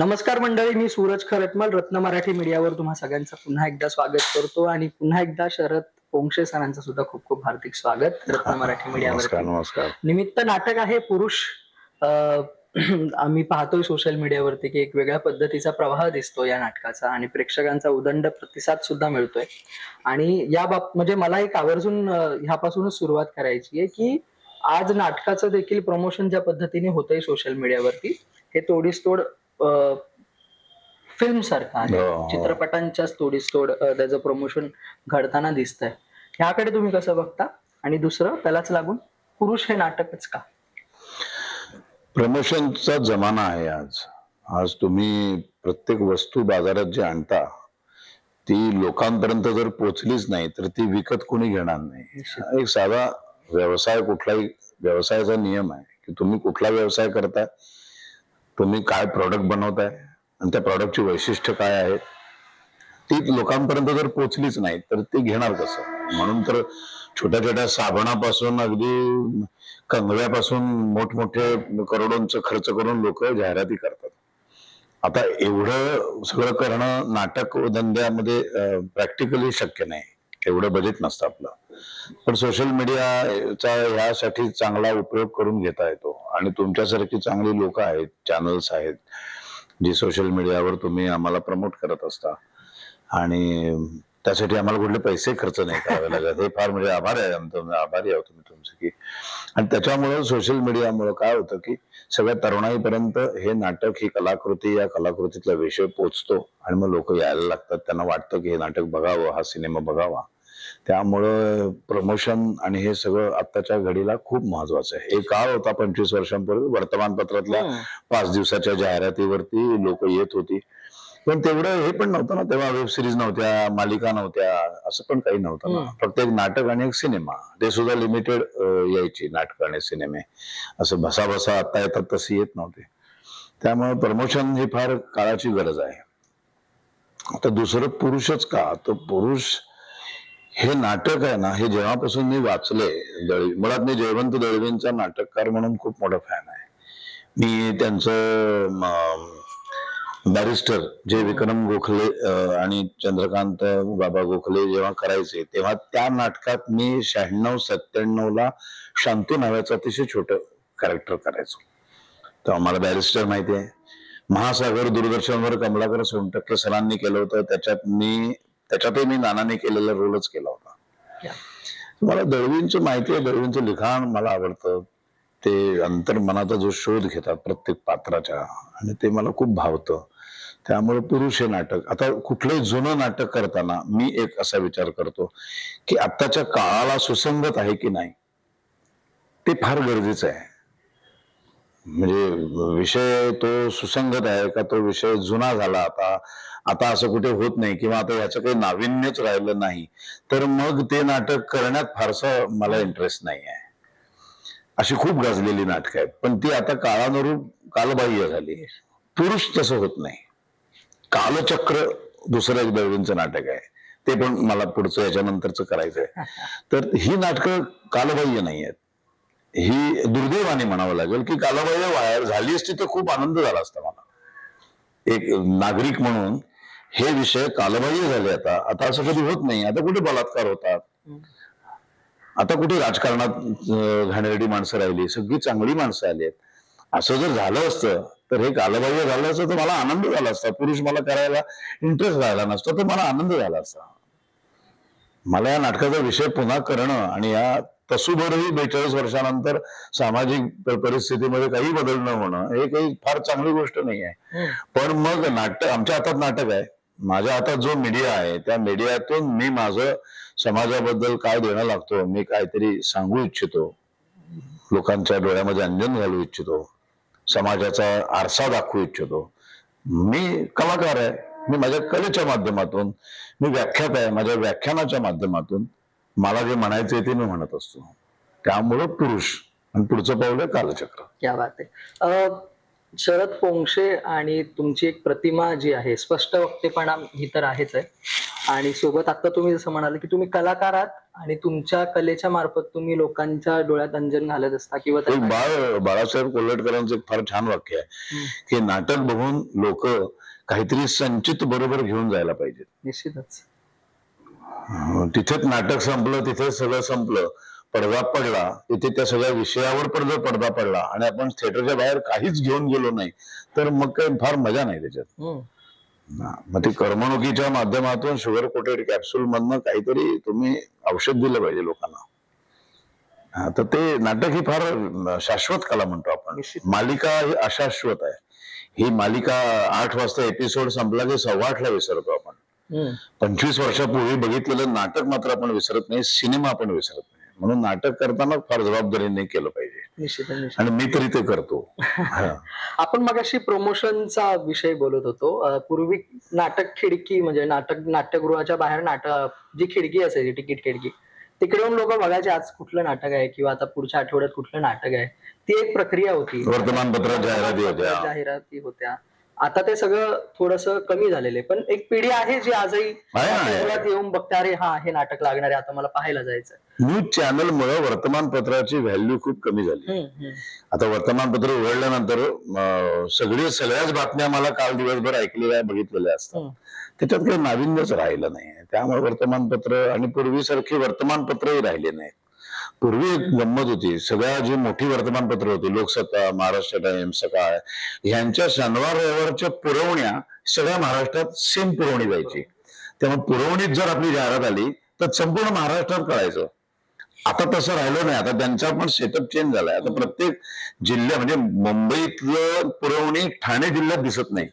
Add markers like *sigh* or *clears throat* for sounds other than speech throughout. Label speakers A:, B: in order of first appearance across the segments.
A: नमस्कार मंडळी मी सूरज खरटमल रत्न मराठी मीडियावर तुम्हा सगळ्यांचं पुन्हा एकदा स्वागत करतो आणि पुन्हा एकदा शरद पोंक्षे सरांचं सुद्धा खूप खूप हार्दिक स्वागत रत्न मराठी मीडियावर
B: नमस्कार
A: निमित्त नाटक आहे पुरुष *clears throat* आम्ही पाहतोय सोशल मीडियावरती की एक वेगळ्या पद्धतीचा प्रवाह दिसतो या नाटकाचा आणि प्रेक्षकांचा उदंड प्रतिसाद सुद्धा मिळतोय. आणि या बाब म्हणजे मला एक आवर्जून ह्यापासूनच सुरुवात करायची आहे की आज नाटकाचं देखील प्रमोशन ज्या पद्धतीने होतंय सोशल मीडियावरती हे तोडीस तोड फिल्म सारखं आहे.
B: हो.
A: चित्रपटांच्याच तोडीस तोड त्याचं प्रमोशन घडताना दिसतंय. ह्याकडे तुम्ही कसं बघता? आणि दुसरं त्यालाच लागून पुरुष हे नाटकच का?
B: प्रमोशनचा जमाना आहे आज. आज तुम्ही प्रत्येक वस्तू बाजारात जी आणता ती लोकांपर्यंत जर पोचलीच नाही तर ती विकत कोणी घेणार नाही. एक साधा व्यवसाय कुठलाही व्यवसायाचा नियम आहे की तुम्ही कुठला व्यवसाय करताय तुम्ही काय प्रॉडक्ट बनवताय आणि त्या प्रॉडक्टची वैशिष्ट्य काय आहेत? ती लोकांपर्यंत जर पोचलीच नाही तर ते घेणार कसं? म्हणून तर छोट्या छोट्या साबणापासून अगदी कंगव्यापासून मोठमोठे करोडोंचं खर्च करून लोक जाहिराती करतात. आता एवढं सगळं करणं नाटक धंद्यामध्ये प्रॅक्टिकली शक्य नाही. एवढं बजेट नसतं आपलं. पण सोशल मीडियाचा ह्यासाठी चांगला उपयोग करून घेता येतो. आणि तुमच्यासारखी चांगली लोक आहेत चॅनल्स आहेत जी सोशल मीडियावर तुम्ही आम्हाला प्रमोट करत असता. आणि त्यासाठी आम्हाला कुठले पैसे खर्च नाही करावे लागत. हे फार म्हणजे आभार आहे. आमचं आभारी आहोत तुम्ही तुमचे की. आणि त्याच्यामुळं सोशल मीडियामुळं काय होतं की सगळ्या तरुणाईपर्यंत हे नाटक ही कलाकृती या कलाकृतीतला विषय पोचतो आणि मग लोक यायला लागतात. त्यांना वाटतं की हे नाटक बघावं हा सिनेमा बघावा. त्यामुळं प्रमोशन आणि हे सगळं आत्ताच्या घडीला खूप महत्वाचं आहे. एक काळ होता पंचवीस वर्षांपूर्वी वर्तमानपत्रातल्या पाच दिवसाच्या जाहिरातीवरती लोक येत होती. पण तेवढं हे पण नव्हतं ना तेव्हा वेब सिरीज नव्हत्या मालिका नव्हत्या असं पण काही नव्हतं ना. फक्त एक नाटक आणि एक सिनेमा ते सुद्धा लिमिटेड यायची नाटक आणि सिनेमे असं भसा भसा आता येतात तसे येत नव्हते. त्यामुळे प्रमोशन ही फार काळाची गरज आहे. आता दुसरं पुरुषच का? तर पुरुष हे नाटक आहे ना हे जेव्हापासून मी वाचले दळवी मुळात मी जयवंत दळवींचा नाटककार म्हणून खूप मोठा फॅन आहे. मी त्यांचं बॅरिस्टर जे विक्रम गोखले आणि चंद्रकांत बाबा गोखले जेव्हा करायचे तेव्हा त्या नाटकात मी शहाण्णव सत्त्याण्णव ला शांतू नावाचं अतिशय छोट कॅरेक्टर करायचो. तर आम्हाला बॅरिस्टर माहिती आहे. महासागर दूरदर्शनवर कमलाकर सोनटक्के सरांनी केलं होतं. त्याच्यात मी त्याच्यातही मी नानाने केलेला रोलच केला होता. मला दळवींचं माहिती आहे दळवींचं लिखाण मला आवडतं. ते अंतर्मनाचा जो शोध घेतात प्रत्येक पात्राच्या आणि ते मला खूप भावतं. त्यामुळे पुरुष हे नाटक आता कुठलंही जुनं नाटक करताना मी एक असा विचार करतो की आत्ताच्या काळाला सुसंगत आहे की नाही ते फार गरजेचं आहे. म्हणजे विषय तो सुसंगत आहे का तो विषय जुना झाला आता आता असं कुठे होत नाही किंवा आता ह्याचं काही नाविन्यच राहिलं नाही तर मग ते नाटक करण्यात फारसा मला इंटरेस्ट नाही आहे. अशी खूप गाजलेली नाटकं आहेत पण ती आता काळानुरूप कालबाह्य झाली पुरुष तसं होत नाही. कालचक्र दुसऱ्या एक दळवींचं नाटक आहे. ते पण मला पुढचं याच्यानंतरचं करायचंय. तर ही नाटकं कालबाह्य नाही आहेत. ही दुर्दैवाने म्हणावं लागेल की कालबाह्य वायर झाली असती तर खूप आनंद झाला असता मला. एक नागरिक म्हणून हे विषय कालबाह्य झाले आता. आता असं कधी होत नाही. आता कुठे बलात्कार होतात? आता कुठे राजकारणात घाणेरडी माणसं राहिली सगळी चांगली माणसं आली आहेत. असं जर झालं असतं तर हे कालबाह्य झालं असतं तर मला आनंद झाला असता. पुरुष मला करायला इंटरेस्ट राहिला नसता तर मला आनंद झाला असता. मला या नाटकाचा विषय पुन्हा करणं आणि या तसूभरही बेचाळीस वर्षानंतर सामाजिक परिस्थितीमध्ये काही बदल न होणं हे काही फार चांगली गोष्ट नाही आहे. पण मग नाटक आमच्या हातात नाटक आहे. माझ्या हातात जो मीडिया आहे त्या मीडियातून मी माझं समाजाबद्दल काय देणं लागतो मी काहीतरी सांगू इच्छितो. लोकांच्या डोळ्यामध्ये अंजन घालू इच्छितो. समाजाचा आरसा दाखवू इच्छितो. मी कलाकार आहे. मी माझ्या कलेच्या माध्यमातून मी व्याख्यात आहे. माझ्या व्याख्यानाच्या माध्यमातून मला जे म्हणायचं आहे ते मी म्हणत असतो. त्यामुळं पुरुष आणि पुढचं पाऊल आहे कालचक्र.
A: क्या बात आहे. शरद पोंक्षे आणि तुमची एक प्रतिमा जी आहे स्पष्ट वक्तेपणा ही तर आहेच आहे. आणि सोबत आता तुम्ही जसं म्हणाले की तुम्ही कलाकार आहात आणि तुमच्या कलेच्या मार्फत तुम्ही लोकांच्या डोळ्यात अंजन घालत असता किंवा
B: बाळ बाळासाहेब कोल्हटकरांचं एक फार छान वाक्य आहे की नाटक बघून लोक काहीतरी संचित बरोबर घेऊन जायला पाहिजे
A: निश्चितच.
B: तिथेच नाटक संपलं तिथेच सगळं संपलं. पडदा पडला तिथे त्या सगळ्या विषयावर पण जर पडदा पडला आणि आपण थिएटरच्या बाहेर काहीच घेऊन गेलो नाही तर मग काही फार मजा नाही त्याच्यात. हा, मग ते करमणुकीच्या माध्यमातून शुगर कोटेड कॅप्सूल मधनं काहीतरी तुम्ही औषध दिलं पाहिजे लोकांना. हा, तर ते नाटक ही फार शाश्वत कला म्हणतो आपण. मालिका ही अशाश्वत आहे. ही मालिका आठ वाजता एपिसोड संपला की सव्वा आठला विसरतो आपण. पंचवीस वर्षापूर्वी बघितलेलं नाटक मात्र आपण विसरत नाही सिनेमा आपण विसरत नाही. म्हणून नाटक करताना फार जबाबदारीने केलं पाहिजे.
A: निश्चित
B: आणि मी तरी ते करतो. हा. *laughs*
A: आपण मगाशी प्रमोशनचा विषय बोलत होतो. अं, पूर्वी नाटक खिडकी म्हणजे नाटक नाट्यगृहाच्या बाहेर नाटक जी खिडकी असायची तिकीट खिडकी तिकडे येऊन लोक बघायचे आज कुठलं नाटक आहे किंवा आता पुढच्या आठवड्यात कुठलं नाटक आहे. ती एक प्रक्रिया होती.
B: वर्तमानपत्रात जाहिराती होत्या.
A: जाहिराती होत्या. आता ते सगळं थोडस कमी झालेले पण एक पिढी आहे जी आजही
B: आहे आहे.
A: येऊन बघते अरे हा हे नाटक लागणार आहे आता मला पाहायला जायचं
B: न्यूज चॅनल मुळे वर्तमानपत्राची व्हॅल्यू खूप कमी झाली. आता वर्तमानपत्र उघडल्यानंतर अं, सगळे सगळ्याच बातम्या मला काल दिवसभर ऐकलेल्या बघितलेल्या असतात. त्याच्यात काही नाविन्यच राहिलं नाही त्यामुळे वर्तमानपत्र आणि पूर्वीसारखी वर्तमानपत्रही राहिले नाहीत पूर्वी एक गंमत होती. सगळ्या जी मोठी वर्तमानपत्र होती लोकसत्ता महाराष्ट्र टाइम्स सकाळ ह्यांच्या शनिवार रविवारच्या पुरवण्या सगळ्या महाराष्ट्रात सेम पुरवणी जायची त्यामुळे पुरवणीत जर आपली जाहिरात आली तर संपूर्ण महाराष्ट्रात कळायचं. आता तसं राहिलं नाही. आता त्यांचा पण सेटअप चेंज झालाय. आता प्रत्येक जिल्ह्या म्हणजे मुंबईतलं पुरवणी ठाणे जिल्ह्यात दिसत नाही.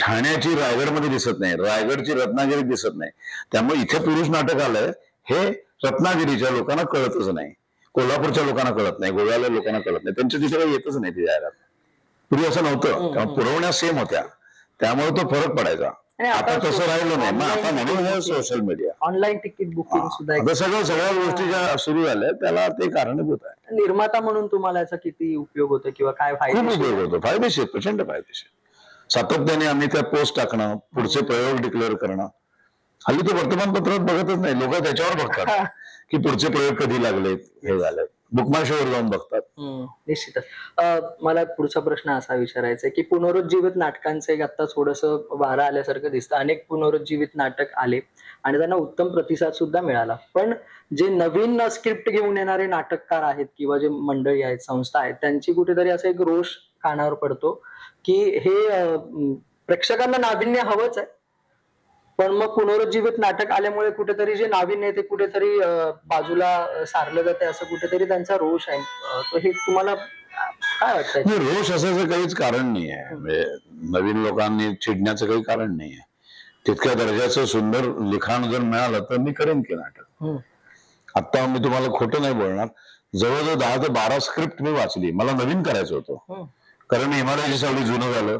B: ठाण्याची रायगडमध्ये दिसत नाही. रायगडची रत्नागिरीत दिसत नाही. त्यामुळे इथे पुरुष नाटक आलंय. हे रत्नागिरीच्या लोकांना कळतच नाही. कोल्हापूरच्या लोकांना कळत नाही गोव्याला लोकांना कळत नाही. त्यांच्या तिथे काही येतच नाही ती जाहिरात पूर्वी असं नव्हतं. त्यामुळे पुरवण्या सेम होत्या. त्यामुळे तो फरक पडायचा.
A: आता
B: तसं राहिलं नाही. मग आता म्हणून social media
A: online ticket booking सुद्धा
B: आता सगळ्या सगळ्या गोष्टी ज्या सुरू झाल्या त्याला ते कारणीभूत आहे.
A: निर्माता म्हणून तुम्हाला याचा किती उपयोग होतो किंवा काय
B: खूप
A: फायदे
B: उपयोग होतो. फायदेशीर प्रचंड फायदेशीर. सातत्याने आम्ही त्या पोस्ट टाकणं पुढचे प्रयोग डिक्लेअर करणं हल्ली ते वर्तमानपत्रात बघतच नाही. लोक त्याच्यावर बघतात की पुढचे प्रयोग कधी लागलेत हे झालंय बुकमाय शोवर जाऊन बघतात.
A: निश्चितच. अं, मला पुढचा प्रश्न असा विचारायचा आहे की पुनरुज्जीवित नाटकांचे एक आता थोडस वारा आल्यासारखं दिसतं. अनेक पुनरुज्जीवित नाटक आले आणि त्यांना उत्तम प्रतिसाद सुद्धा मिळाला. पण जे नवीन स्क्रिप्ट घेऊन येणारे नाटककार आहेत किंवा जे मंडळी आहेत संस्था आहेत त्यांची कुठेतरी असं एक रोष कानावर पडतो की हे अं, प्रेक्षकांना नाविन्य हवंच आहे. पण मग पुनरुज्जीवित नाटक आल्यामुळे कुठेतरी जे नाविन्य आहे ते कुठेतरी बाजूला सारलं जाते असं कुठेतरी त्यांचा रोष आहे. हे तुम्हाला काय वाटतंय?
B: नाही, रोष असायचं काहीच कारण नाही आहे म्हणजे नवीन लोकांनी चिडण्याचं काही कारण नाही आहे तितक्या दर्जाचं सुंदर लिखाण जर मिळालं तर मी करेन की नाटक. आता मी तुम्हाला खोटं नाही बोलणार. जवळजवळ दहा ते बारा स्क्रिप्ट मी वाचली. मला नवीन करायचं होतं. कारण हिमालयाची सावली जुनं झालं.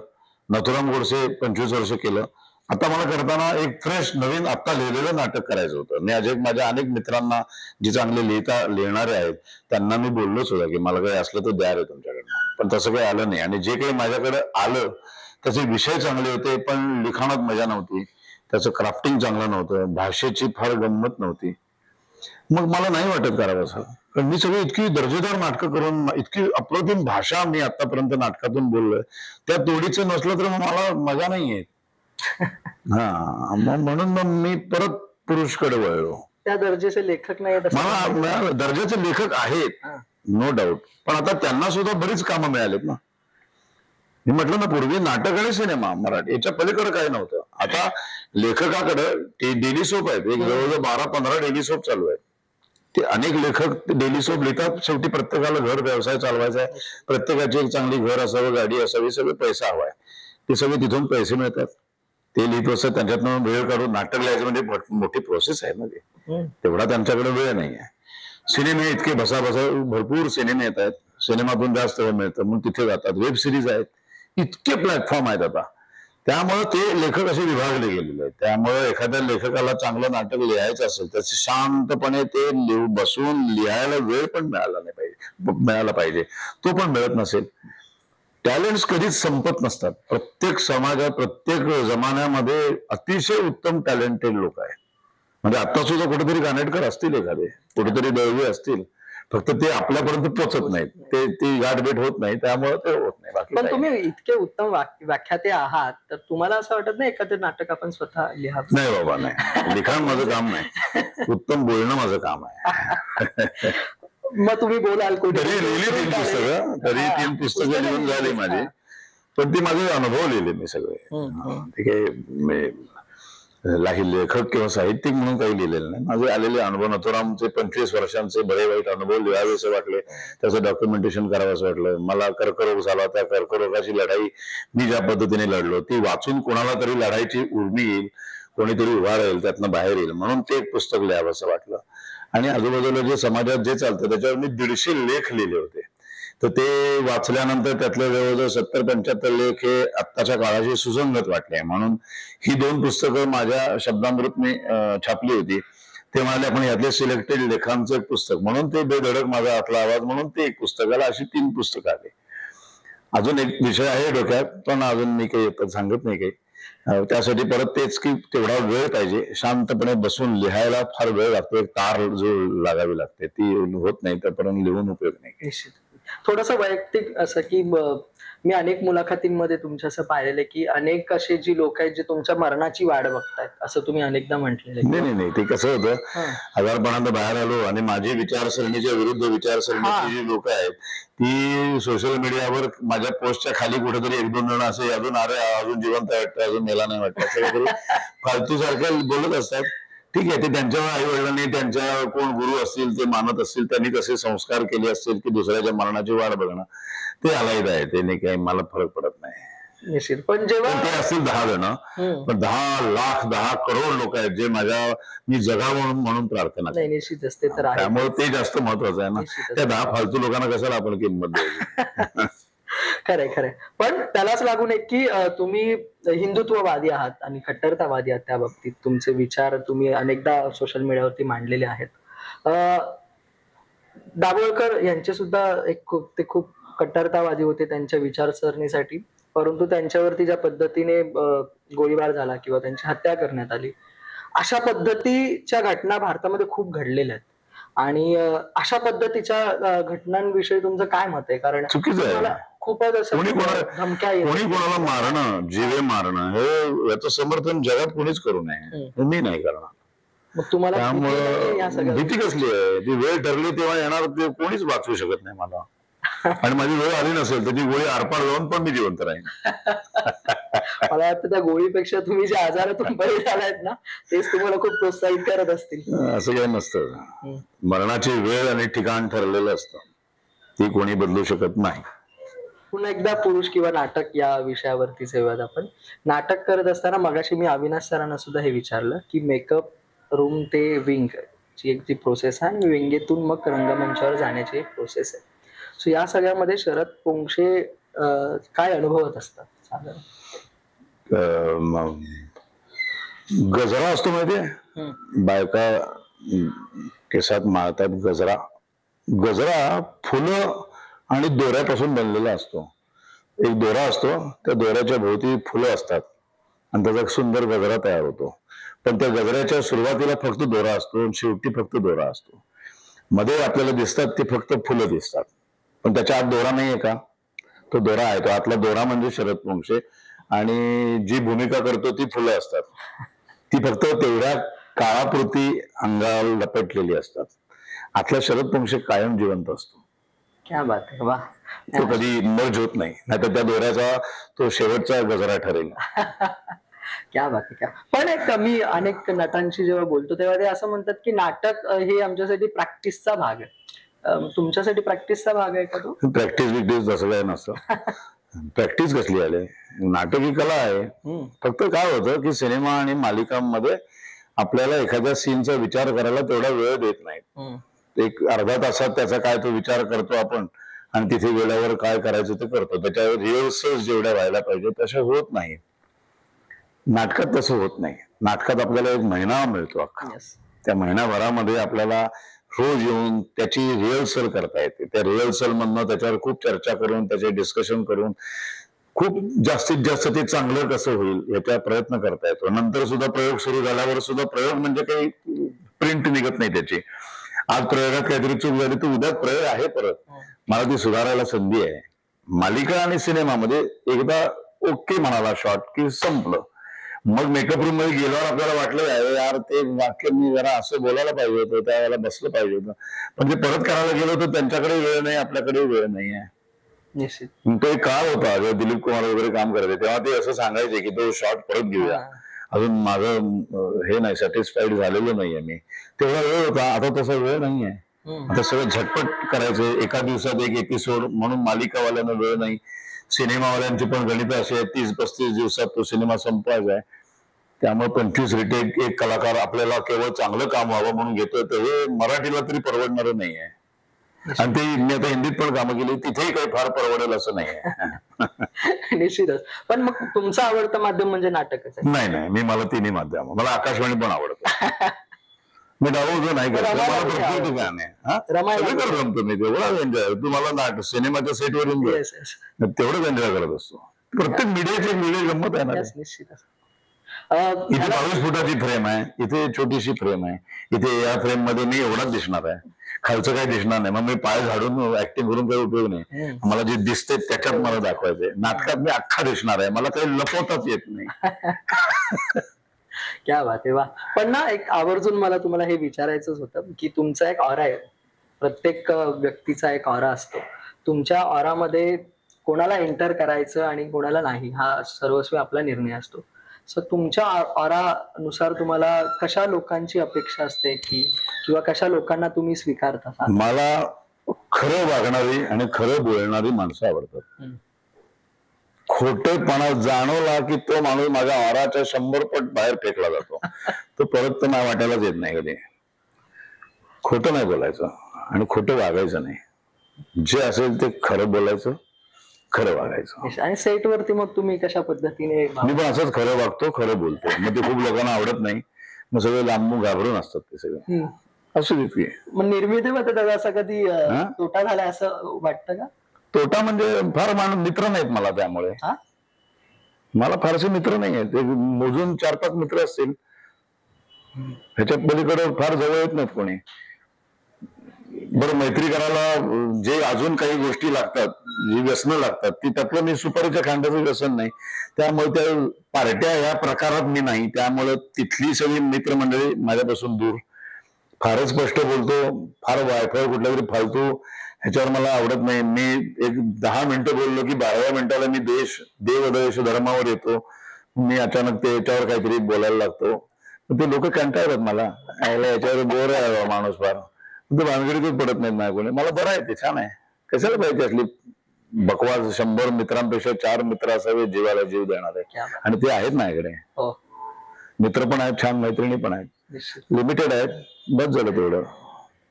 B: नथुराम गोडसे पंचवीस वर्ष केलं. आता मला करताना एक फ्रेश नवीन आता लिहिलेलं नाटक करायचं होतं. मी अजय माझ्या अनेक मित्रांना जे चांगले लिहिता लिहिणारे आहेत त्यांना मी बोललोच होतं की मला काही असलं तर द्या रे तुमच्याकडनं पण तसं काही आलं नाही. आणि जे काही माझ्याकडे आलं त्याचे विषय चांगले होते पण लिखाणात मजा नव्हती. त्याचं क्राफ्टिंग चांगलं नव्हतं. भाषेची फार गंमत नव्हती. मग मला नाही वाटत करावं असं कारण मी सगळी इतकी दर्जेदार नाटकं करून इतकी अप्रतिम भाषा मी आतापर्यंत नाटकातून बोललोय. त्या तोडीचं नसलं तर मला मजा नाही येत *laughs* हा मग म्हणून मग मी परत पुरुषकडे वळलो.
A: त्या दर्जाचे लेखक नाही आहेत असं
B: मला मला दर्जाचे लेखक आहेत
A: हा.
B: नो डाऊट पण आता त्यांना सुद्धा बरीच कामं मिळालीत ना. मी म्हटलं ना पूर्वी नाटक आणि सिनेमा मराठी याच्या पलीकडे काही नव्हतं. आता लेखकाकडे ते डेली सोप आहेत. एक जवळजवळ बारा पंधरा डेली सोप चालू आहेत. ते अनेक लेखक डेली सोप लिहितात. शेवटी प्रत्येकाला घर व्यवसाय चालवायचा आहे. प्रत्येकाची एक चांगली घर असावं गाडी असावी सगळे पैसा हवाय ते सगळे तिथून पैसे मिळतात. ते लिहित असतात त्यांच्यातनं वेळ काढून नाटक लिहायचं म्हणजे मोठ- प्रोसेस आहे ना ते. तेवढा त्यांच्याकडे वेळ नाही आहे सिनेमे इतके बसा भरपूर सिनेमे येत आहेत. सिनेमातून जास्त वेळ मिळतं. म्हणून तिथे जातात. वेब सिरीज आहेत. इतके प्लॅटफॉर्म आहेत आता. त्यामुळे ते लेखक असे विभागले गेलेले आहेत. त्यामुळे एखाद्या लेखकाला चांगलं नाटक लिहायचं असेल तर शांतपणे ते बसून लिहायला वेळ पण मिळाला नाही पाहिजे. मिळाला पाहिजे. तो पण मिळत नसेल. टॅलेंट्स कधीच संपत नसतात. प्रत्येक समाजात प्रत्येक जमान्यामध्ये अतिशय उत्तम टॅलेंटेड लोक आहेत. म्हणजे आता सुद्धा कुठेतरी कानेटकर असतील एखादे. कुठेतरी दळवी असतील. फक्त ते आपल्यापर्यंत पोहोचत नाहीत. ते ती गाठभेट होत नाही. त्यामुळे ते होत नाही. बाकी
A: पण तुम्ही इतके उत्तम व्याख्याते आहात तर तुम्हाला असं वाटत नाही एखादं नाटक आपण स्वतः लिहावं?
B: नाही बाबा नाही. लिखाण माझं काम नाही. उत्तम बोलणं माझं काम आहे. *laughs*
A: मग तुम्ही बोलाल कोणी?
B: तरी लिहिली तीन पुस्तकं. तरी तीन पुस्तकं लिहून झाली. माझी. पण ती माझे अनुभव लिहिले मी सगळे. ते काही मी काही लेखक किंवा साहित्यिक म्हणून काही लिहिलेलं नाही. माझे आलेले अनुभव नथुरामचे पंचवीस वर्षांचे बरे वाईट अनुभव लिहावेसे वाटले. त्याचं डॉक्युमेंटेशन करावंसं वाटलं. मला कर्करोग झाला त्या कर्करोगाची लढाई मी ज्या पद्धतीने लढलो ती वाचून कोणाला तरी लढायची उर्मी येईल कोणीतरी उभा राहील त्यातनं बाहेर येईल. म्हणून ते एक पुस्तक लिहावंसं वाटलं. आणि आजूबाजूला जे समाजात जे चालतं त्याच्यावर मी दीडशे लेख लिहिले होते. तर ते वाचल्यानंतर त्यातले जवळजवळ सत्तर पंच्याहत्तर लेख हे आत्ताच्या काळाशी सुसंगत वाटले म्हणून ही दोन पुस्तकं माझ्या शब्दामृत मी छापली होती. ते म्हणाले आपण यातले सिलेक्टेड लेखांचं एक पुस्तक. म्हणून ते बेधडक माझा आतला आवाज म्हणून ते एक पुस्तक अशी तीन पुस्तकं आली. अजून एक विषय आहे डोक्यात पण अजून मी काही सांगत नाही काही. त्यासाठी परत तेच की तेवढा वेळ पाहिजे. शांतपणे बसून लिहायला फार वेळ लागतो. एक तार जो लागावी लागते. ती होत नाही तर त्यापर्यंत लिहून उपयोग नाही.
A: थोडासा थोडस वैयक्तिक असं की मी अनेक मुलाखतींमध्ये तुमच्या असं पाहिलेलं की अनेक असे जी लोक आहेत जे तुमच्या मरणाची वाट बघतायत असं तुम्ही अनेकदा म्हटलेलं
B: नाही नाही नाही ते कसं होतं. आजारपणात बाहेर आलो आणि माझी विचारसरणीच्या विरुद्ध. विचारसरणीची जी लोक आहेत ती सोशल मीडियावर माझ्या पोस्टच्या खाली कुठेतरी एक दोन जण असे अजून अरे अजून जिवंत वाटतं अजून मेला नाही वाटतं *laughs* फालतू सारखं बोलत असतात ठीक आहे ते त्यांच्या आई वडिलांनी त्यांच्या कोण गुरु असतील ते मानत असतील त्यांनी तसे संस्कार केले असतील की दुसऱ्याच्या मरणाची वाट बघणं ते अलाईद आहे ते नाही काही मला फरक पडत नाही.
A: निश्चित. पण जेव्हा
B: पण ते असतील दहा जण. पण दहा लाख दहा करोड लोक आहेत जे माझ्या मी जगा म्हणून म्हणून प्रार्थना
A: नाही निश्चितच ते तर आहे.
B: त्यामुळे ते जास्त महत्वाचं आहे ना.
A: निश्चितच.
B: त्या दहा फालतू लोकांना कशाला आपण किंमत द्यायची *laughs*
A: खरंय खरंय. पण त्यालाच लागून एक की अं, तुम्ही हिंदुत्ववादी आहात आणि कट्टरतावादी आहात त्या बाबतीत. तुमचे विचार तुम्ही अनेकदा सोशल मीडियावरती मांडलेले आहेत. अं, दाभोळकर यांचे सुद्धा एक खूप ते खूप कट्टरतावादी होते त्यांच्या विचारसरणीसाठी. परंतु त्यांच्यावरती ज्या पद्धतीने गोळीबार झाला किंवा त्यांची हत्या करण्यात आली अशा पद्धतीच्या घटना भारतामध्ये खूप घडलेल्या आहेत. आणि अशा पद्धतीच्या घटनांविषयी तुमचं काय मत आहे? कारण
B: चुकीचं
A: खूपच असं
B: कोणी कोणाला मारणं जीवे मारणं हे याचं समर्थन जगात कोणीच करू नये. मी नाही करणार.
A: मग तुम्हाला
B: भीती कसली आहे? ती वेळ ठरली तेव्हा येणार ते कोणीच वाचवू शकत नाही मला. आणि माझी वेळ आली नसेल तर ती गोळी आरपार जाऊन पण मी जिवंत राहीन.
A: मला वाटतं त्या गोळीपेक्षा तुम्ही जे आजारातून बरे झालायत ना तेच तुम्हाला खूप प्रोत्साहित करत असतील.
B: असं काही नसतं. मरणाची वेळ आणि ठिकाण ठरलेलं असतं. ती कोणी बदलू शकत नाही.
A: पुन्हा एकदा पुरुष किंवा नाटक या विषयावरती सेवात आपण. नाटक करत असताना मगाशी मी अविनाश सरांना सुद्धा हे विचारलं की मेकअप रूम ते विंग ची एक जी प्रोसेस आहे आणि विंगेतून मग रंगमंचावर जाण्याची एक प्रोसेस आहे. सो या सगळ्यामध्ये शरद पोंक्षे काय अनुभवत असतात? साधारण
B: गजरा असतो माहितीये. बायका केसात माळतात गजरा. गजरा फुलं आणि दोऱ्यापासून बनलेला असतो. एक दोरा असतो त्या दोऱ्याच्या भोवती फुलं असतात. आणि त्याचा एक सुंदर गजरा तयार होतो. पण त्या गजऱ्याच्या सुरुवातीला फक्त दोरा असतो आणि शेवटी फक्त दोरा असतो. मध्ये आपल्याला दिसतात ते फक्त फुलं दिसतात. पण त्याच्या आत दोरा नाहीये का? तो दोरा आहे. तो आतला दोरा म्हणजे शरद पोंक्षे आणि जी भूमिका करतो ती फुलं असतात. ती फक्त तेवढ्या काळापुरती अंगाला लपेटलेली असतात. आतला शरद पोंक्षे कायम जिवंत असतो.
A: क्या बात आहे वा
B: तो कधी मर्ज होत नाही. नाहीतर त्या दोऱ्याचा तो शेवटचा गजरा ठरेल. *laughs*
A: क्या बात आहे क्या. पण एक मी अनेक नटांशी जेव्हा बोलतो तेव्हा ते असं म्हणतात की नाटक हे आमच्यासाठी प्रॅक्टिसचा भाग आहे. तुमच्यासाठी प्रॅक्टिसचा भाग आहे का तो? *laughs*
B: प्रॅक्टिस बिक्टिस तसं काय नसतं. *laughs* प्रॅक्टिस कसली आले? नाटक ही कला आहे. फक्त काय होतं की सिनेमा आणि मालिकांमध्ये आपल्याला एखाद्या सीनचा विचार करायला तेवढा वेळ देत नाही एक अर्धा तासात त्याचा काय तो विचार करतो आपण आणि तिथे गेल्यावर काय करायचं ते करतो. त्याच्यावर रिहर्सल जेवढ्या व्हायला पाहिजे तशा होत नाही. नाटकात तसं होत नाही. नाटकात आपल्याला एक महिना मिळतो अख्खा. त्या महिनाभरामध्ये आपल्याला रोज येऊन त्याची रिहर्सल करता येते. त्या रिहर्सल मधनं त्याच्यावर खूप चर्चा करून त्याचे डिस्कशन करून खूप जास्तीत जास्त ते चांगलं कसं होईल याचा प्रयत्न करता येतो. नंतर सुद्धा प्रयोग सुरू झाल्यावर सुद्धा प्रयोग म्हणजे काही प्रिंट निघत नाही त्याची. आज प्रयोगात काहीतरी चूक झाली तर उद्या प्रयोग आहे परत. मला ती सुधारायला संधी आहे. मालिका आणि सिनेमामध्ये एकदा ओके म्हणाला शॉट की संपलं. मग मेकअप रूममध्ये गेल्यावर आपल्याला वाटलं "अरे यार ते वाक्य मी जरा असं बोलायला पाहिजे होतं त्यावेळेला बसलं पाहिजे होतं. पण ते परत करायला गेलो तर त्यांच्याकडे वेळ नाही आपल्याकडे वेळ नाही आहे.
A: निश्चित.
B: तो एक काळ होता जेव्हा दिलीप कुमार वगैरे काम करायचे तेव्हा ते असं सांगायचे की तो शॉट परत घेऊया. अजून माझं हे नाही सॅटिस्फाईड झालेलं नाहीये मी. तेवढा वेळ होता आता तसा वेळ नाहीये.
A: हम्म.
B: आता सगळं झटपट करायचं एका दिवसात एक एपिसोड म्हणून मालिकावाल्यांना वेळ नाही. सिनेमावाल्यांची पण गणित अशी आहेत तीस पस्तीस दिवसात तो सिनेमा संपवायचा आहे त्यामुळे पंचवीस रिटेक एक कलाकार आपल्याला केवळ चांगलं काम व्हावं म्हणून घेतोय तर हे मराठीला तरी परवडणार नाही आहे आणि ते मी आता हिंदीत पण कामं केली तिथेही काही फार परवडेल असं नाही आहे *laughs*
A: निश्चितच. पण मग तुमचं आवडतं माध्यम म्हणजे नाटकच आहे.
B: नाही नाही. मी मला तिन्ही माध्यम मला आकाशवाणी पण आवडतं. *laughs* मी डावं नाही करत. मला हा? सगळीकडे रमतो मी तेवढा एन्जॉय तुम्हाला नाट सिनेमाच्या सेटवर येऊन जा.
A: येस येस
B: तेवढंच एन्जॉय करत असतो. प्रत्येक मीडियाची वेगळी गंमत आहे ना इथे बावीस फुटाची फ्रेम आहे. इथे छोटीशी फ्रेम आहे. इथे या फ्रेममध्ये मी एवढाच दिसणार आहे. खालचं काही दिसणार नाही. मग मी पाय झाडून ऍक्टिंग करून काही उपयोग नाही.
A: हम्म.
B: मला जे दिसते त्याच्यात मला दाखवायचंय. नाटकात मी अख्खा दिसणार आहे. मला काही लपवताच येत नाही. *laughs*
A: क्या वा. पण ना एक आवर्जून मला तुम्हाला हे विचारायचंच होतं की तुमचा एक ऑरा आहे. प्रत्येक व्यक्तीचा एक ऑरा असतो. तुमच्या ऑरामध्ये कोणाला एंटर करायचं आणि कोणाला नाही हा सर्वस्वी आपला निर्णय असतो. सो तुमच्या ऑरानुसार तुम्हाला कशा लोकांची अपेक्षा असते की किंवा कशा लोकांना तुम्ही स्वीकारता?
B: मला खरं वागणारी आणि खरं बोलणारी माणसं आवडतात. खोटेपणा जाणवला की तो माणूस माझ्या आराच्या शंभर पट बाहेर फेकला जातो. तो परत तर मला वाटायलाच येत नाही कधी. खोटं नाही बोलायचं आणि खोटं वागायचं नाही. जे असेल ते खरं बोलायचं खरं वागायचं.
A: आणि सेट वरती मग तुम्ही कशा पद्धतीने
B: मी पण असंच खरं वागतो खरं बोलतो. मग ते खूप लोकांना आवडत नाही. मग सगळे लांबून घाबरून असतात ते सगळे. असू देत
A: मग निर्मितीमध्ये त्याचा असा कधी? तोटा झाला असं वाटतं का?
B: तोटा म्हणजे फार माणूस मित्र नाहीत मला त्यामुळे.
A: हा?
B: मला फारसे मित्र नाही आहेत. ते मोजून चार पाच मित्र असतील. ह्याच्या पलीकडे फार जवळ येत नाहीत कोणी. बरं मैत्री करायला अं, जे अजून काही गोष्टी लागतात जी व्यसनं लागतात ती त्यातलं मी सुपारीच्या खांद्याचं व्यसन नाही. त्यामुळे त्या पार्ट्या या प्रकारात मी नाही. त्यामुळे तिथली सगळी मित्रमंडळी माझ्यापासून दूर. फारच स्पष्ट बोलतो. फार वायफाय कुठल्या तरी फालतू ह्याच्यावर मला आवडत नाही. मी एक दहा मिनिटं बोललो की बाराव्या मिनिटाला मी देश देवदेश धर्मावर येतो. मी अचानक ते याच्यावर काहीतरी बोलायला लागतो. ते लोक कंटाळतात मला. यायला याच्यावर बोर आहे माणूस फार. ते भानगडीतच पडत नाहीत माझ्या कोणी. मला बरं आहे ते छान आहे. कशाला पाहिजे असली बकवास? शंभर मित्रांपेक्षा चार मित्र असावे जीवाला जीव देणारे.
A: बात.
B: आणि ते आहेत माझ्याकडे.
A: हो.
B: मित्र पण आहेत छान मैत्रिणी पण आहेत. लिमिटेड आहेत. बस झालं तेवढं.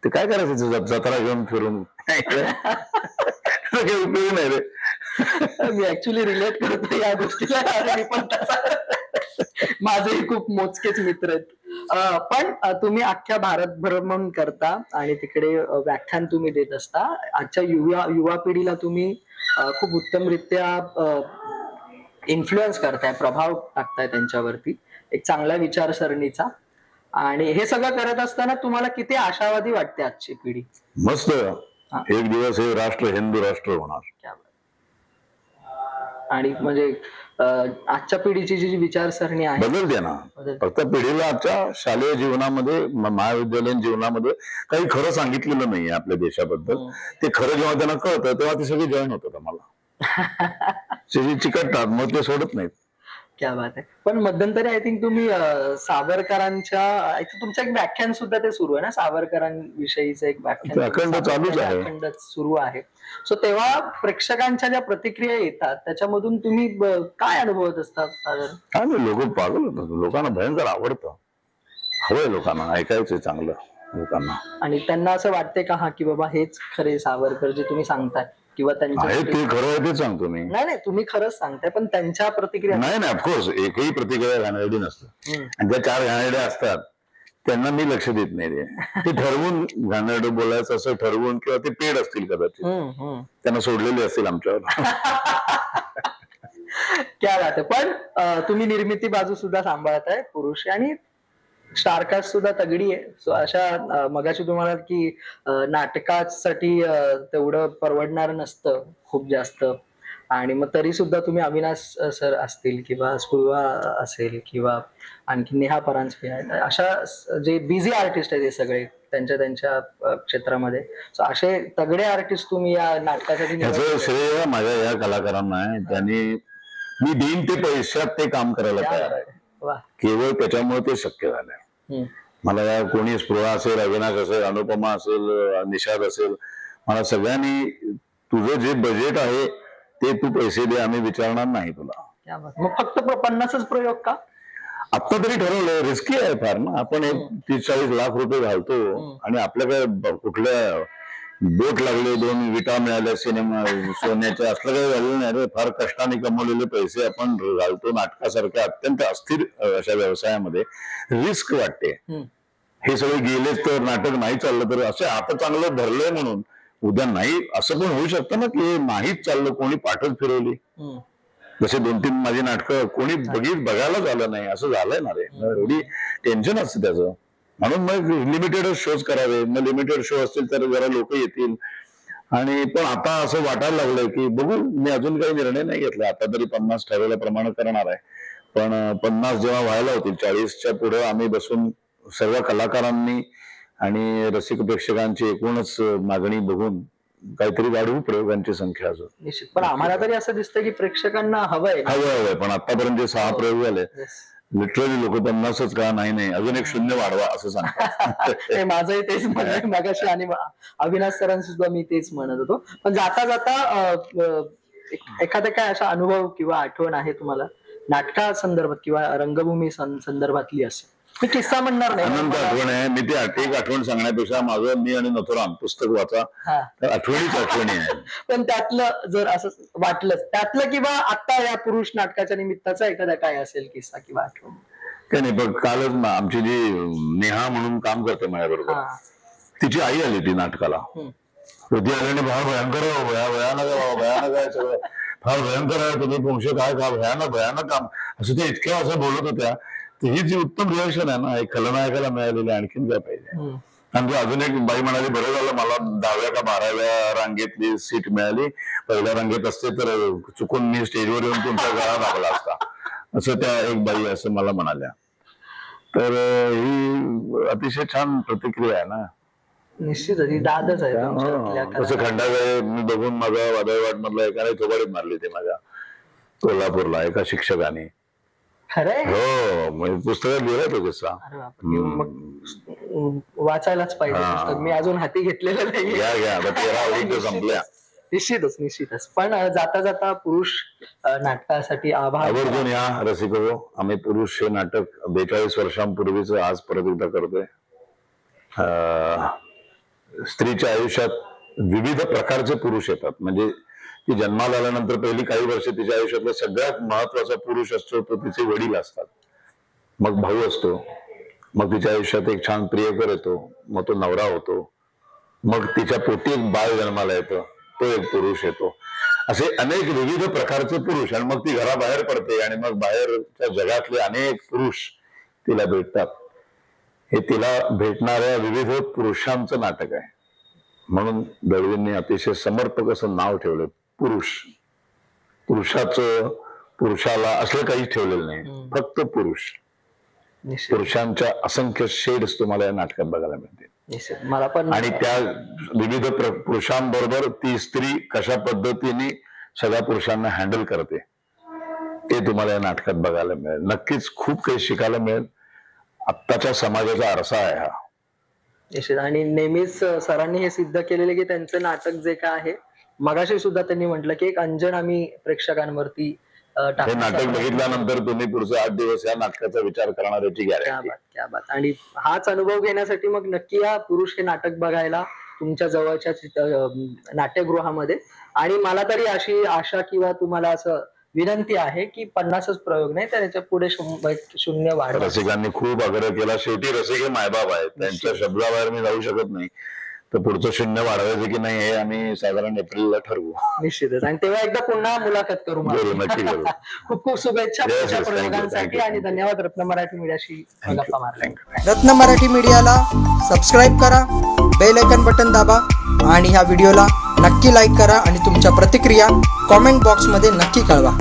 B: ते काय करायचं तुझा जत्रा घेऊन फिरून. काही उपयोग नाही रे.
A: मी ऍक्च्युली रिलेट करतो या गोष्टीला मी पण माझेही खूप मोजकेच मित्र आहेत. पण तुम्ही अख्ख्या भारत भ्रमण करता आणि तिकडे व्याख्यान तुम्ही देत असता. आजच्या युवा युवा पिढीला तुम्ही खूप उत्तमरित्या इन्फ्लुएन्स करताय प्रभाव टाकताय त्यांच्यावरती. एक चांगल्या विचारसरणीचा. आणि हे सगळं करत असताना तुम्हाला किती आशावादी वाटते आजची पिढी
B: मस्त
A: हा.
B: एक दिवस हे राष्ट्र हिंदू राष्ट्र होणार.
A: आणि म्हणजे आजच्या पिढीची जी जी विचारसरणी आहे
B: बदलते ना. फक्त पिढीला आजच्या शालेय जीवनामध्ये महाविद्यालयीन जीवनामध्ये काही खरं सांगितलेलं नाहीये आपल्या देशाबद्दल
A: हम्म.
B: ते खरं जेव्हा त्यांना कळतं तेव्हा ते सगळे जॉईन होतात आम्हाला *laughs* चिकटतात मग ते सोडत नाहीत
A: क्या बात आहे पण मध्यंतरी आय थिंक तुम्ही अं, सावरकरांच्या I think तुमचं एक व्याख्यान सुद्धा ते सुरू आहे ना? सावरकरांविषयीचं एक व्याख्यान.
B: ते अखंड चालूच आहे.
A: अखंड सुरू आहे. सो तेव्हा प्रेक्षकांच्या ज्या प्रतिक्रिया येतात त्याच्यामधून तुम्ही ब- काय अनुभवत असतात साधारण?
B: काय नाही लोक पागल होतात. लोकांना भयंकर आवडतं. हवंय लोकांना ऐकायचंय चांगलं लोकांना.
A: आणि त्यांना असं वाटते का हा की बाबा हेच खरे सावरकर जे तुम्ही सांगताय? किंवा
B: आहे
A: त्यांच्या
B: ते खरं आहे ते सांगतो मी.
A: नाही नाही तुम्ही खरंच सांगताय पण त्यांच्या प्रतिक्रिया
B: नाही नाही ऑफकोर्स एकही प्रतिक्रिया घाणेरडी नसतं.
A: हम्म.
B: आणि ज्या चार घाणेरड्या असतात त्यांना मी लक्ष देत नाही ते ते ठरवून घाणेरडं बोलायचं असं ठरवून किंवा ते पेड असतील कदाचित.
A: हम्म, हम्म.
B: त्यांना सोडलेले असतील आमच्यावर. *laughs*
A: क्या बात आहे. पण अं, तुम्ही निर्मिती बाजू सुद्धा सांभाळत आहे पुरुष आणि स्टारकास्ट सुद्धा तगडी आहे. सो अशा मगाशी तुम्हाला की नाटकासाठी तेवढं परवडणार नसतं खूप जास्त. आणि मग तरी सुद्धा तुम्ही अविनाश सर असतील किंवा स्पूर्वा असेल किंवा आणखी नेहा परांजपे आहेत. अशा जे बिझी आर्टिस्ट आहेत हे सगळे त्यांच्या त्यांच्या क्षेत्रामध्ये. सो असे तगडे आर्टिस्ट तुम्ही या नाटकासाठी.
B: श्रेय माझ्या या कलाकारांना आहे. त्यांनी मी देईन ते पैशात ते काम करायला केवळ त्याच्यामुळे ते शक्य झालंय. मला या कोणी स्पृहा असेल अविनाश असेल अनुपमा असेल निषाद असेल मला सगळ्यांनी तुझं जे बजेट आहे ते तू पैसे दे आम्ही विचारणार नाही तुला.
A: मग फक्त पन्नासच प्रयोग का
B: आता तरी ठरवलंय रिस्की आहे फार ना आपण एक तीस चाळीस लाख रुपये घालतो. आणि आपल्याकडे कुठल्या बोट लागले दोन विटा मिळाल्या सिनेमा सोन्याच्या असलं काही झालेलं नाही रे. फार कष्टाने कमवलेले पैसे आपण घालतो नाटकासारख्या अत्यंत अस्थिर अशा व्यवसायामध्ये. रिस्क वाटते. हे सगळे गेलेच तर नाटक नाही चाललं तर असं आता चांगलं धरलंय म्हणून. उद्या नाही असं पण होऊ शकतं ना की नाहीच चाललं कोणी पाठच फिरवली. जसे दोन तीन माझी नाटकं कोणी बघित बघायला झालं नाही असं झालंय ना रे. एवढी टेन्शन असतं त्याचं. म्हणून मग लिमिटेड शोज करावे. मग लिमिटेड शो असतील तर जरा लोक येतील. आणि पण आता असं वाटायला लागलंय की बघू मी अजून काही निर्णय नाही घेतला. आता तरी पन्नास ठरवल्याप्रमाणे करणार आहे. पण पन्नास जेव्हा व्हायला होतील चाळीसच्या पुढे आम्ही बसून सर्व कलाकारांनी आणि रसिक प्रेक्षकांची एकूणच मागणी बघून काहीतरी वाढवू प्रयोगांची संख्या अजून.
A: निश्चित. पण आम्हाला तरी असं दिसतं की प्रेक्षकांना हवंय.
B: हवं हवंय. पण आतापर्यंत जे सहा प्रयोग झाले. लिटरली लोक पन्नासच का नाही नाही अजून एक शून्य वाढवा असं सांगतात. *laughs*
A: माझंही तेच म्हणणं *laughs* मगाशी आणि अविनाश सरांशी सुद्धा मी तेच म्हणत होतो. पण जाता जाता एखादा काय असा अनुभव किंवा आठवण आहे तुम्हाला? नाटका संदर्भात किंवा रंगभूमी संदर्भातली असेल मी किस्सा म्हणणार नाही.
B: अनंत आठवण आहे. मी ती आठ- एक आठवण सांगण्यापेक्षा माझं मी आणि नथुराम पुस्तक वाचा.
A: हा.
B: तर आठवणीच आठवणी आहे. *laughs*
A: पण त्यातलं जर असं वाटलं त्यातलं किंवा आता या पुरुष नाटकाच्या निमित्ताचा एखादा काय असेल किस्सा किंवा आठवण?
B: काही नाही पण कालच ना आमची जी नेहा म्हणून काम करते माझ्याबरोबर
A: हा.
B: तिची आई आली ती नाटकाला.
A: हम्म.
B: ती आली आणि फार भयंकर आहे, भया- भयानक आहे, भयानक आहे सगळं. फार भयंकर आहे तुम्ही तुमचे काय का भयानक भयानक काम असं ते इतक्या असं बोलत होत्या ही जी उत्तम रिएक्शन आहे ना एक खलनायकाला मिळालेली आणखीन काय पाहिजे. आणि ती अजून एक बाई म्हणाली बरं झालं मला दहाव्या का बाराव्या रांगेतली सीट मिळाली. पहिल्या रांगेत असते तर चुकून मी स्टेजवर येऊन तुमचा गळा लागला असता. असं त्या एक बाई असं मला म्हणाल्या. तर ही अतिशय छान प्रतिक्रिया आहे ना.
A: निश्चितच ही दादच आहे तुमच्यातल्या
B: हो, तसं
A: कलाकारांची.
B: खंडागळे मी बघून माझा वादळवाट मधला एकाने थोबाडीत मारली ते माझ्या कोल्हापूरला एका शिक्षकाने.
A: खरंय
B: हो म्हणजे पुस्तकात लिहिलाय तो किस्सा.
A: अरे बापरे. मग वाचायलाच पाहिजे
B: हा.
A: पुस्तक. मी अजून हाती घेतलेलं नाही
B: घ्या घ्या. आता तेरा आवडी संपल्या.
A: निश्चितच निश्चितच. पण अं, जाता जाता पुरुष अं, नाटकासाठी आभार.
B: आवर्जून या रसिक आम्ही पुरुष हे नाटक बेचाळीस वर्षांपूर्वीच आज परत एकदा करतोय. अं, स्त्रीच्या आयुष्यात विविध प्रकारचे पुरुष येतात. म्हणजे ती जन्माला आल्यानंतर पहिली काही वर्ष तिच्या आयुष्यातला सगळ्यात महत्त्वाचा पुरुष असतो तो तिचे वडील असतात. मग भाऊ असतो. मग तिच्या आयुष्यात एक छान प्रियकर येतो. मग तो नवरा होतो. मग तिच्या पोटी एक बाळ जन्माला येतं. तो एक पुरुष येतो. असे अनेक विविध प्रकारचे पुरुष आणि मग ती घराबाहेर पडते आणि मग बाहेरच्या जगातले अनेक पुरुष तिला भेटतात. हे तिला भेटणाऱ्या विविध पुरुषांचं नाटक आहे. म्हणून दळवींनी अतिशय समर्पक असं नाव ठेवलं. पुरुष. पुरुषाचं पुरुषाला असलं काहीच ठेवलेलं नाही. फक्त पुरुष. पुरुषांच्या असंख्य शेड्स तुम्हाला या नाटकात बघायला
A: निश्चित. मला पण
B: आणि त्या विविध प्र- पुरुषांबरोबर ती स्त्री कशा पद्धतीने सगळ्या पुरुषांना हँडल करते ते तुम्हाला या नाटकात बघायला मिळेल. नक्कीच खूप काही शिकायला मिळेल. आत्ताच्या समाजाचा आरसा आहे हा.
A: निश्चित. आणि नेहमीच सरांनी हे सिद्ध केलेले की त्यांचं नाटक जे काय आहे मगाशी सुद्धा त्यांनी म्हटलं की एक अंजन आम्ही प्रेक्षकांवरती
B: हे नाटक बघितल्यानंतर तुम्ही पुढचे आठ दिवस या नाटकाचा विचार करणार याची गॅरंटी
A: बात क्या बात. आणि हाच अनुभव घेण्यासाठी मग नक्की या पुरुष हे नाटक बघायला तुमच्या जवळच्या नाट्यगृहामध्ये. आणि मला तरी अशी आशा किंवा तुम्हाला असं विनंती आहे की पन्नासच प्रयोग नाही तर याच्यापुढे शून्य वाढवा.
B: रसिकांनी खूप आग्रह केला. शेवटी रसिक हे मायबाप आहेत. त्यांच्या शब्दाबाहेर मी जाऊ शकत नाही. तर पुढचं शून्य वाढवायचं की नाही हे आम्ही साधारण एप्रिलला ठरवू
A: निश्चितच आणि तेव्हा एकदा पुन्हा मुलाखत करू मला.
B: करू, नक्की करू. *laughs*
A: खूप खूप शुभेच्छा
B: Yes,
A: पुढच्या
B: yes, thank you,
A: प्रयोगांसाठी
B: you.
A: आणि धन्यवाद रत्न मराठी मीडियाशी गप्पा मारल्या
B: थँक्यू
C: रत्न मराठी मीडियाला सबस्क्राईब करा बेल आयकन बटन दाबा आणि ह्या व्हिडिओला नक्की लाईक करा आणि तुमच्या प्रतिक्रिया कॉमेंट बॉक्समध्ये नक्की कळवा